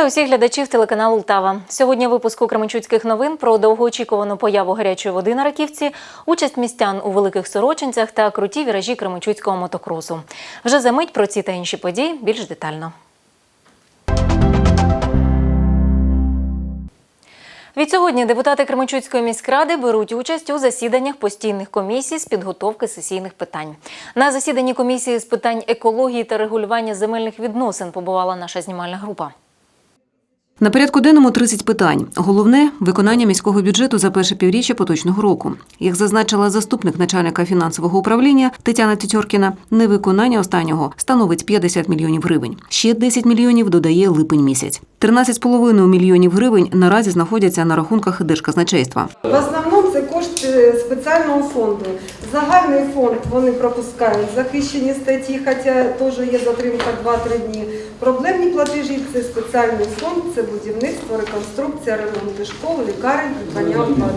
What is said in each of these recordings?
Вітаю усіх глядачів телеканалу Лтава. Сьогодні в випуску Кременчуцьких новин про довгоочікувану появу гарячої води на раківці, участь містян у великих сорочинцях та круті віражі Кременчуцького мотокросу. Вже за мить про ці та інші події більш детально. Відсьогодні депутати Кременчуцької міськради беруть участь у засіданнях постійних комісій з підготовки сесійних питань. На засіданні комісії з питань екології та регулювання земельних відносин побувала наша знімальна група. На порядку денному 30 питань. Головне виконання міського бюджету за перше півріччя поточного року. Як зазначила заступник начальника фінансового управління Тетяна Тютьоркіна, невиконання останнього становить 50 мільйонів гривень. Ще 10 мільйонів додає липень місяць. 13,5 мільйонів гривень наразі знаходяться на рахунках держказначейства. В основному це кошти спеціального фонду. Загальний фонд вони пропускають захищені статті, хоча теж є затримка 2-3 дні. Проблемні платежі це спеціальний фонд, це будівництво, реконструкція, ремонти школ, лікарень, придбання обладнання.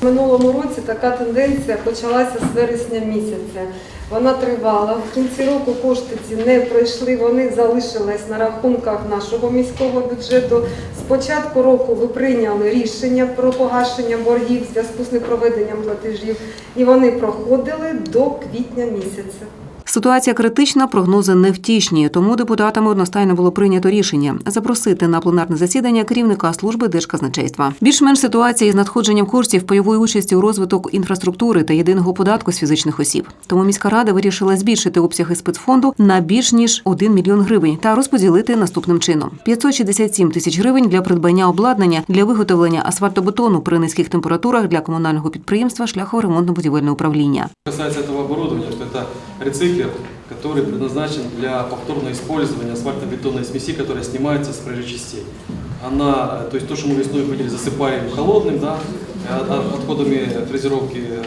В минулому році така тенденція почалася з вересня місяця. Вона тривала. В кінці року кошти ці не пройшли, вони залишились на рахунках нашого міського бюджету. З початку року ви прийняли рішення про погашення боргів в зв'язку з непроведенням платежів, і вони проходили до квітня місяця. Ситуація критична, прогнози невтішні, тому депутатами одностайно було прийнято рішення запросити на пленарне засідання керівника служби держказначейства. Більш-менш ситуація із надходженням коштів пайової участі у розвиток інфраструктури та єдиного податку з фізичних осіб. Тому міська рада вирішила збільшити обсяги спецфонду на більш ніж 1 мільйон гривень та розподілити наступним чином: 567 тисяч гривень для придбання обладнання для виготовлення асфальтобетону при низьких температурах для комунального підприємства шляхово-ремонтно-будівельне управління. касается этого оборудования, что это рециклер, который предназначен для повторного использования асфальтобетонной смеси, которая снимается с проезжей частей. Она, то есть то, что мы весной ходили, засыпаем холодным, да, а- отходами фрезеровки э,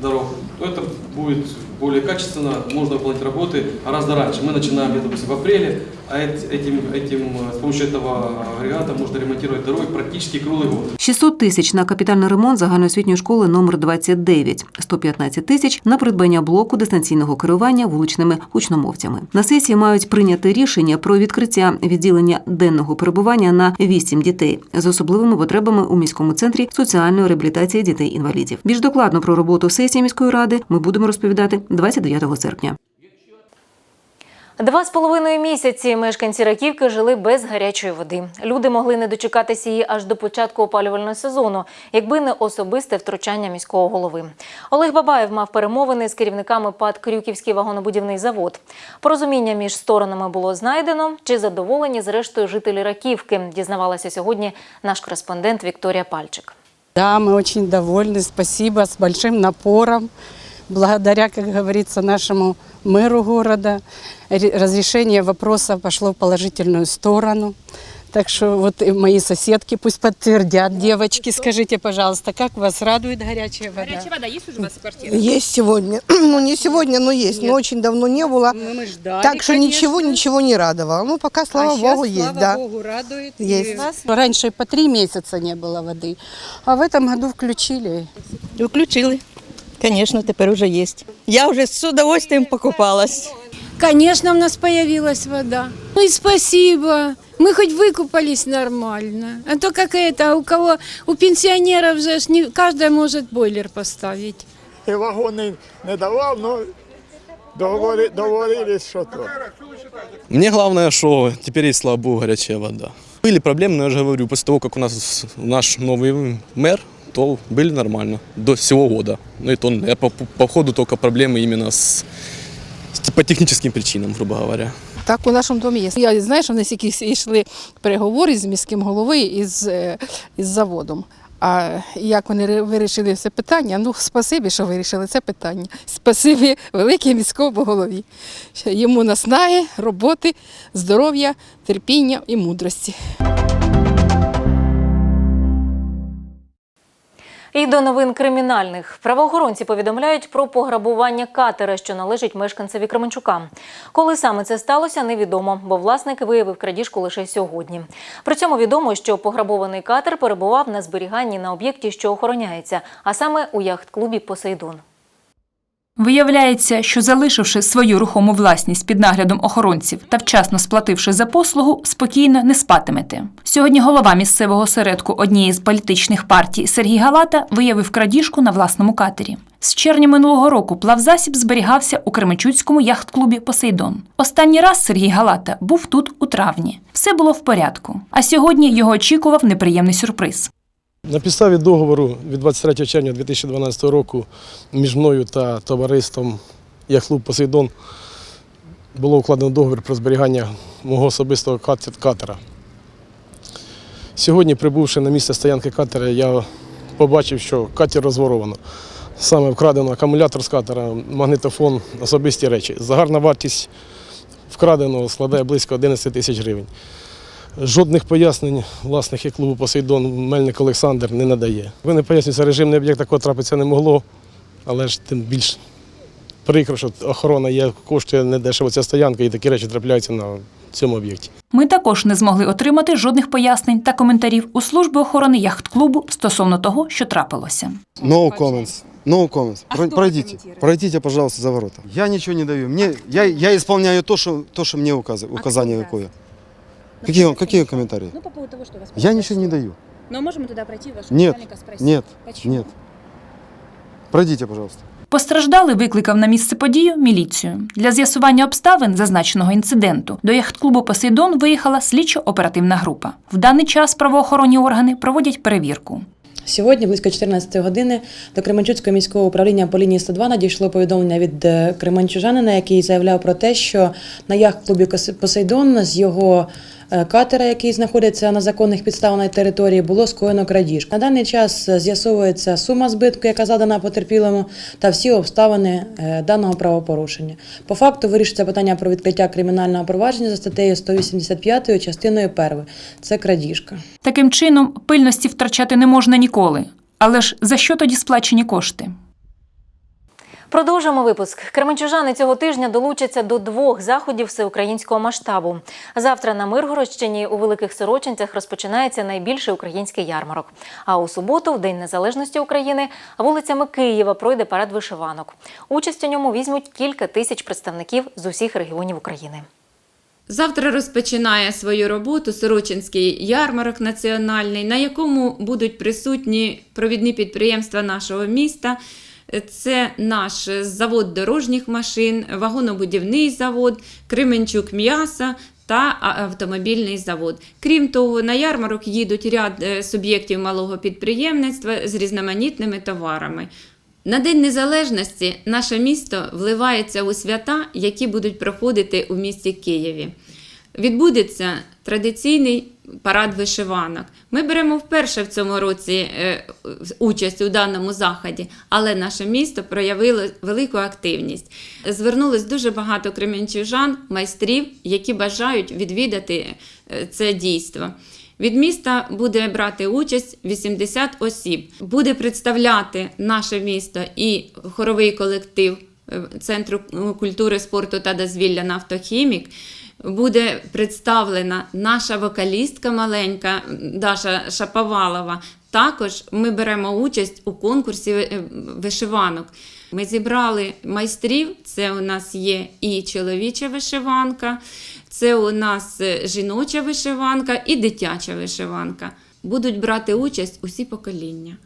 дорог, то это будет более качественно, можно выполнять работы гораздо раньше. Мы начинаем допустим, в апреле, а эт- этим, этим, э, с помощью этого агрегата можно ремонтировать дороги практически круглый год. 600 тисяч на капітальний ремонт загальноосвітньої школи номер 29, 115 тисяч на придбання блоку дистанційного керування вуличними гучномовцями. На сесії мають прийняти рішення про відкриття відділення денного перебування на 8 дітей з особливими потребами у міському центрі соціальної реабілітації дітей-інвалідів. Більш докладно про роботу сесії міської ради ми будемо розповідати 29 серпня. Два з половиною місяці мешканці Раківки жили без гарячої води. Люди могли не дочекатися її аж до початку опалювального сезону, якби не особисте втручання міського голови. Олег Бабаєв мав перемовини з керівниками ПАД Крюківський вагонобудівний завод. Порозуміння між сторонами було знайдено. Чи задоволені зрештою жителі Раківки? Дізнавалася сьогодні наш кореспондент Вікторія Пальчик. Да, мы очень довольны. Спасибо с большим напором. Благодаря, как говорится, нашему мэру города ре- разрешение вопроса пошло в положительную сторону. Так что вот и мои соседки пусть подтвердят. Девочки, скажите, пожалуйста, как вас радует горячая вода? Горячая вода есть уже у вас в квартире? Есть сегодня. Ну, не сегодня, но есть. Но очень давно не было. Мы, мы ждали, Так что ничего, конечно. ничего не радовало. Ну, пока, слава а богу, есть, слава да. Богу, радует. Есть. Нас раньше по три месяца не было воды, а в этом году включили. Включили. Конечно, теперь уже есть. Я уже с удовольствием покупалась. Конечно, у нас появилась вода. Ну и спасибо. Мы хоть выкупались нормально. А то как это, у кого, у пенсионеров же не каждый может бойлер поставить. І вагони не давав, ну договори, договорились, що то. Мне главное, что теперь есть, слава богу, горячая вода. Были проблемы, но я же говорю, после того, как у нас наш новый мэр, то были нормально до всего года. Ну и то я по, по ходу только проблемы именно с, с- по техническим причинам, грубо говоря. Так у нашому домі є. Я знаю, що в нас якісь йшли переговори з міським головою і з, е, із заводом. А як вони вирішили це питання? Ну, спасибі, що вирішили це питання. Спасибі велике міському голові. Йому наснаги, роботи, здоров'я, терпіння і мудрості. І до новин кримінальних правоохоронці повідомляють про пограбування катера, що належить мешканцеві Кременчука. Коли саме це сталося, невідомо, бо власник виявив крадіжку лише сьогодні. При цьому відомо, що пограбований катер перебував на зберіганні на об'єкті, що охороняється, а саме у яхт-клубі Посейдон. Виявляється, що залишивши свою рухому власність під наглядом охоронців та вчасно сплативши за послугу, спокійно не спатимете. Сьогодні голова місцевого середку однієї з політичних партій Сергій Галата виявив крадіжку на власному катері. З червня минулого року плавзасіб зберігався у Кременчуцькому яхт-клубі Посейдон. Останній раз Сергій Галата був тут у травні. Все було в порядку. А сьогодні його очікував неприємний сюрприз. На підставі договору від 23 червня 2012 року між мною та товариством Яхлуб Посейдон було укладено договір про зберігання мого особистого катера. Сьогодні, прибувши на місце стоянки катера, я побачив, що катер розворовано. Саме вкрадено акумулятор з катера, магнітофон, особисті речі. Загальна вартість вкраденого складає близько 11 тисяч гривень. Жодних пояснень власник як клубу Посейдон Мельник Олександр не надає. Ви не пояснюється, режимний об'єкт такого трапитися не могло, але ж тим більш прикро, що охорона є, коштує недешево ця стоянка і такі речі трапляються на цьому об'єкті. Ми також не змогли отримати жодних пояснень та коментарів у служби охорони яхт-клубу стосовно того, що трапилося. No comments. No comments. Про- пройдите. Пройдите, пожалуйста, за ворота. Я ничего не даю. Мне, я, я исполняю то, что, то, что мне указывает, указание какое. Какие, какие комментарии? Ну, по поводу того, что вас Я ничего не даю. Но можем мы туда пройти, вашего Нет, начальника спросить? нет, Почему? нет. Пройдите, пожалуйста. Постраждалий викликав на місце подію міліцію. Для з'ясування обставин зазначеного інциденту до яхт-клубу Посейдон виїхала слідчо-оперативна група. В даний час правоохоронні органи проводять перевірку. Сьогодні, близько 14 години, до Кременчуцького міського управління по лінії 102 надійшло повідомлення від е, кременчужанина, який заявляв про те, що на яхт-клубі Посейдон з його катера, який знаходиться на законних підставах території, було скоєно крадіжку. На даний час е, з'ясовується сума збитку, яка задана потерпілому, та всі обставини е, даного правопорушення. По факту вирішиться питання про відкриття кримінального провадження за статтею 185 частиною 1. Це крадіжка. Таким чином, пильності втрачати не можна ніколи. Але ж за що тоді сплачені кошти? Продовжимо випуск. Кременчужани цього тижня долучаться до двох заходів всеукраїнського масштабу. Завтра на Миргородщині у Великих Сорочинцях розпочинається найбільший український ярмарок. А у суботу, в День Незалежності України, вулицями Києва пройде парад вишиванок. Участь у ньому візьмуть кілька тисяч представників з усіх регіонів України. Завтра розпочинає свою роботу Сорочинський ярмарок національний, на якому будуть присутні провідні підприємства нашого міста. Це наш завод дорожніх машин, вагонобудівний завод, Кременчук м'яса та автомобільний завод. Крім того, на ярмарок їдуть ряд е, суб'єктів малого підприємництва з різноманітними товарами. На День Незалежності наше місто вливається у свята, які будуть проходити у місті Києві. Відбудеться традиційний парад вишиванок. Ми беремо вперше в цьому році е, участь у даному заході, але наше місто проявило велику активність. Звернулось дуже багато кременчужан, майстрів, які бажають відвідати е, це дійство. Від міста буде брати участь 80 осіб. Буде представляти наше місто і хоровий колектив е, Центру культури, спорту та дозвілля «Нафтохімік». Буде представлена наша вокалістка маленька Даша Шаповалова. Також ми беремо участь у конкурсі е, вишиванок. Ми зібрали майстрів. Це у нас є і чоловіча вишиванка, це у нас е, жіноча вишиванка і дитяча вишиванка. Будуть брати участь усі покоління: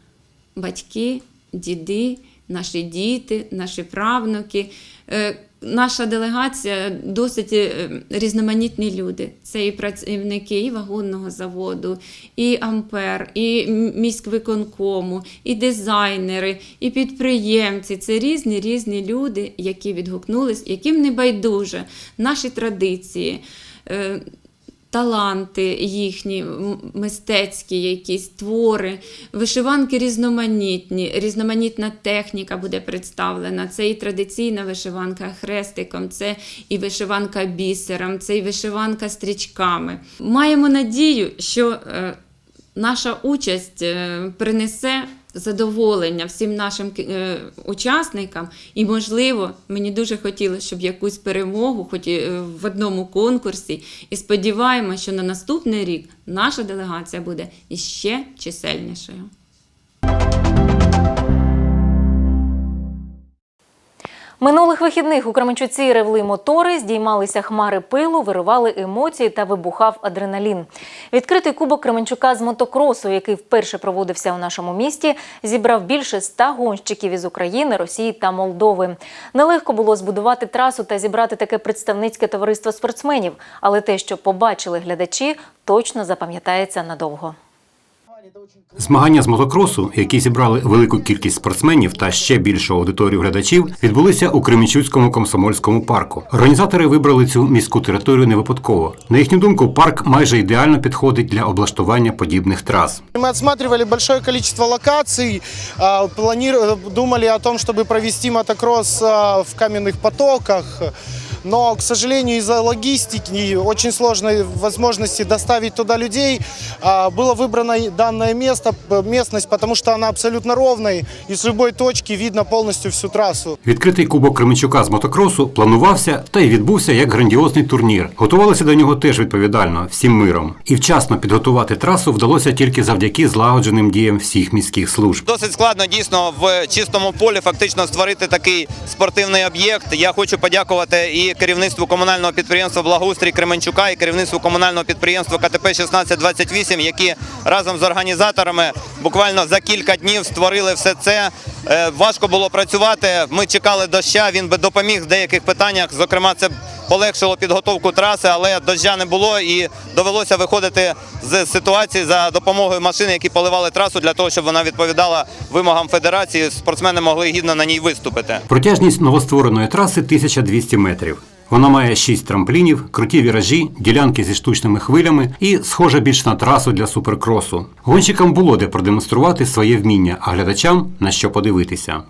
батьки, діди, наші діти, наші правнуки. Е, Наша делегація досить е, різноманітні люди. Це і працівники і вагонного заводу, і Ампер, і міськвиконкому, і дизайнери, і підприємці. Це різні різні люди, які відгукнулись, яким не байдуже наші традиції. Таланти їхні, мистецькі якісь твори, вишиванки різноманітні, різноманітна техніка буде представлена. Це і традиційна вишиванка хрестиком, це і вишиванка бісером, це і вишиванка стрічками. Маємо надію, що е, наша участь е, принесе задоволення всім нашим е, учасникам, і, можливо, мені дуже хотілося, щоб якусь перемогу, хоч е, в одному конкурсі. І сподіваємося, що на наступний рік наша делегація буде іще чисельнішою. Минулих вихідних у Кременчуці ревли мотори, здіймалися хмари пилу, виривали емоції та вибухав адреналін. Відкритий кубок Кременчука з мотокросу, який вперше проводився у нашому місті, зібрав більше ста гонщиків із України, Росії та Молдови. Нелегко було збудувати трасу та зібрати таке представницьке товариство спортсменів, але те, що побачили глядачі, точно запам'ятається надовго. Змагання з мотокросу, які зібрали велику кількість спортсменів та ще більшу аудиторію глядачів, відбулися у Кременчуцькому комсомольському парку. Організатори вибрали цю міську територію не випадково. На їхню думку, парк майже ідеально підходить для облаштування подібних трас. Мы отсматривали большое количество локаций, а, планир- думали о том, чтобы провести мотокросс а, в каменных потоках. Но, к сожалению, из-за логистики и очень сложной возможности доставить туда людей, а, было выбрано данное место, местность, потому что она абсолютно ровная, и с любой точки видно полностью всю трассу. Відкритий кубок Кременчука з мотокросу планувався та й відбувся як грандіозний турнір. Готувалися до нього теж відповідально, всім миром. І вчасно підготувати трасу вдалося тільки завдяки злагодженим діям всіх міських служб. Досить складно дійсно в чистому полі фактично створити такий спортивний об'єкт. Я хочу подякувати і керівництву комунального підприємства Благоустрій Кременчука, і керівництву комунального підприємства КТП 1628, які разом з організаторами буквально за кілька днів створили все це. Е, Важко було працювати. Ми чекали доща. Він би допоміг в деяких питаннях. Зокрема, це полегшило підготовку траси, але доща не було і довелося виходити з ситуації за допомогою машин, які поливали трасу для того, щоб вона відповідала вимогам федерації. Спортсмени могли гідно на ній виступити. Протяжність новоствореної траси 1200 метрів. Вона має 6 трамплінів, круті віражі, ділянки зі штучними хвилями і схожа більш на трасу для суперкросу. Гонщикам було де продемонструвати своє вміння, а глядачам на що подивитися.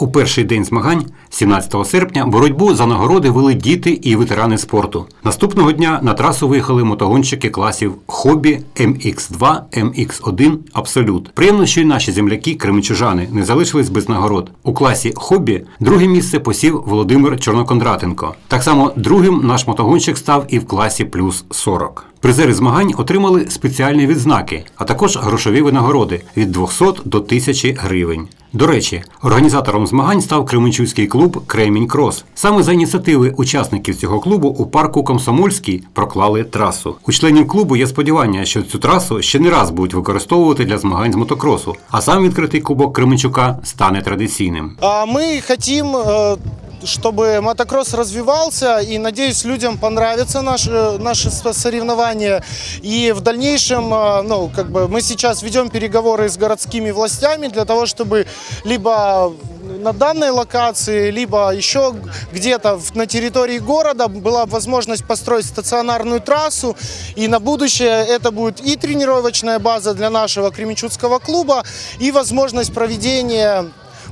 У перший день змагань, 17 серпня, боротьбу за нагороди вели діти і ветерани спорту. Наступного дня на трасу виїхали мотогонщики класів хобі MX2, MX1, Абсолют. Приємно, що й наші земляки, кременчужани, не залишились без нагород. У класі хобі друге місце посів Володимир Чорнокондратенко. Так само другим наш мотогонщик став і в класі плюс 40. Призери змагань отримали спеціальні відзнаки, а також грошові винагороди від 200 до 1000 гривень. До речі, організатором змагань став Кременчуцький клуб Кремінь Крос. Саме за ініціативи учасників цього клубу у парку Комсомольський проклали трасу. У членів клубу є сподівання, що цю трасу ще не раз будуть використовувати для змагань з мотокросу, а сам відкритий кубок Кременчука стане традиційним. А Мы хотим, э, чтобы мотокросс развивался, и надеюсь, людям понравятся наши, наши с- соревнования. И в дальнейшем, э, ну, как бы мы сейчас ведем переговоры с городскими властями для того, чтобы либо на данной локации, либо еще где-то в- на территории города была возможность построить стационарную трассу. И на будущее это будет и тренировочная база для нашего Кременчуцкого клуба, и возможность проведения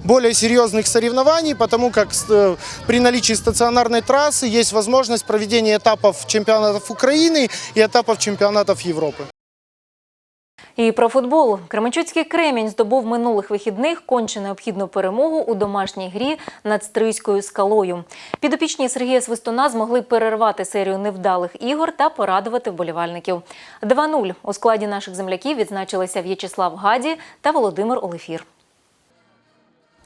более серьезных соревнований, потому как э, при наличии стационарной трассы есть возможность проведения этапов чемпионатов Украины и этапов чемпионатов Европы. І про футбол. Кременчуцький Кремінь здобув минулих вихідних конче необхідну перемогу у домашній грі над Стрийською скалою. Підопічні Сергія Свистуна змогли перервати серію невдалих ігор та порадувати вболівальників. 2-0 у складі наших земляків відзначилися В'ячеслав Гаді та Володимир Олефір.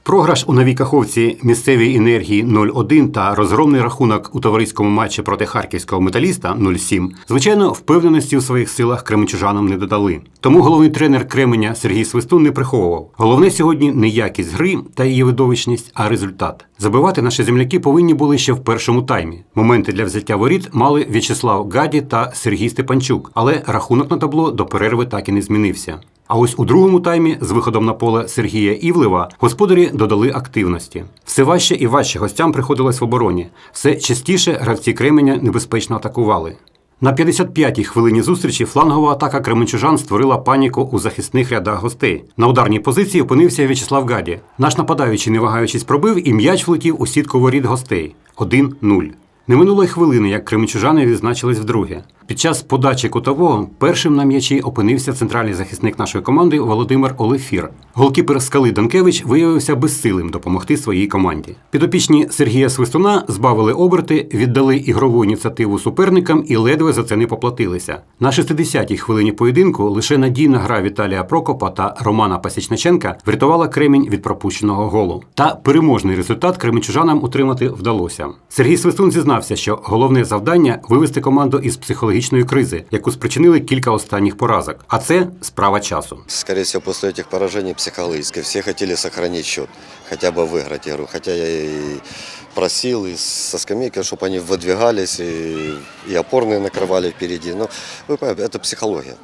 Програш у новій каховці місцевій енергії 0-1 та розгромний рахунок у товариському матчі проти харківського металіста 0-7, звичайно, впевненості у своїх силах кременчужанам не додали. Тому головний тренер Кременя Сергій Свистун не приховував. Головне сьогодні не якість гри та її видовищність, а результат. Забивати наші земляки повинні були ще в першому таймі. Моменти для взяття воріт мали В'ячеслав Гаді та Сергій Степанчук, але рахунок на табло до перерви так і не змінився. А ось у другому таймі з виходом на поле Сергія Івлева господарі додали активності. Все важче і важче гостям приходилось в обороні. Все частіше гравці Кременя небезпечно атакували. На 55-й хвилині зустрічі флангова атака кременчужан створила паніку у захисних рядах гостей. На ударній позиції опинився В'ячеслав Гаді. Наш нападаючий, не вагаючись, пробив і м'яч влетів у сітку воріт гостей 1-0. Не минуло й хвилини, як кременчужани відзначились вдруге. Під час подачі кутового першим на м'ячі опинився центральний захисник нашої команди Володимир Олефір. Голкіпер скали Данкевич виявився безсилим допомогти своїй команді. Підопічні Сергія Свистуна збавили оберти, віддали ігрову ініціативу суперникам і ледве за це не поплатилися. На 60-й хвилині поєдинку лише надійна гра Віталія Прокопа та Романа Пасічниченка врятувала Кремінь від пропущеного голу. Та переможний результат кременчужанам утримати вдалося. Сергій Свистун зізнався, що головне завдання вивести команду із психологічної кризи, яку спричинили кілька останніх поразок. А це справа часу. Скорее всего, после этих поражений психологически все хотели сохранить счет, хотя бы выиграть игру. Хотя я и просил и со скамейки, чтобы они выдвигались, и, и опорные накрывали впереди. Но вы понимаете, это психология.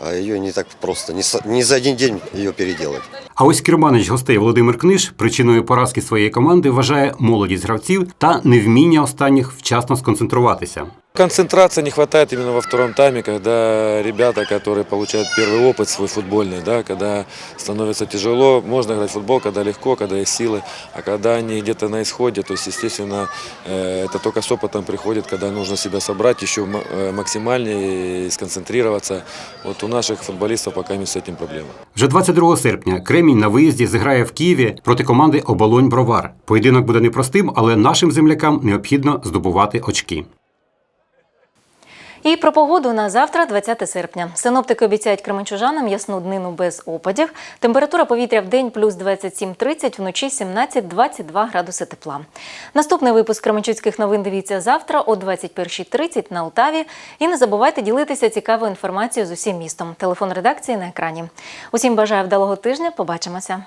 А ее не так просто, не, со- не за один день ее переделать. А ось керманич гостей Володимир Книж причиною поразки своєї команди вважає молодість гравців та невміння останніх вчасно сконцентруватися. Концентрации не хватает именно во втором тайме, когда ребята, которые получают первый опыт свой футбольный, да, когда становится тяжело, можно играть в футбол, когда легко, когда есть силы, а когда они где-то на исходе, то есть, естественно, э, это только с опытом приходит, когда нужно себя собрать еще м- э, максимальнее и сконцентрироваться. Вот у наших футболистов пока не с этим проблема. Вже 22 серпня Кремінь на виїзді зіграє в Києві проти команди Оболонь Бровар. Поєдинок буде непростим, але нашим землякам необхідно здобувати очки. І про погоду на завтра, 20 серпня. Синоптики обіцяють кременчужанам ясну днину без опадів. Температура повітря в день плюс 27-30, вночі 17-22 градуси тепла. Наступний випуск Кременчуцьких новин дивіться завтра о 21.30 на Алтаві. І не забувайте ділитися цікавою інформацією з усім містом. Телефон редакції на екрані. Усім бажаю вдалого тижня. Побачимося.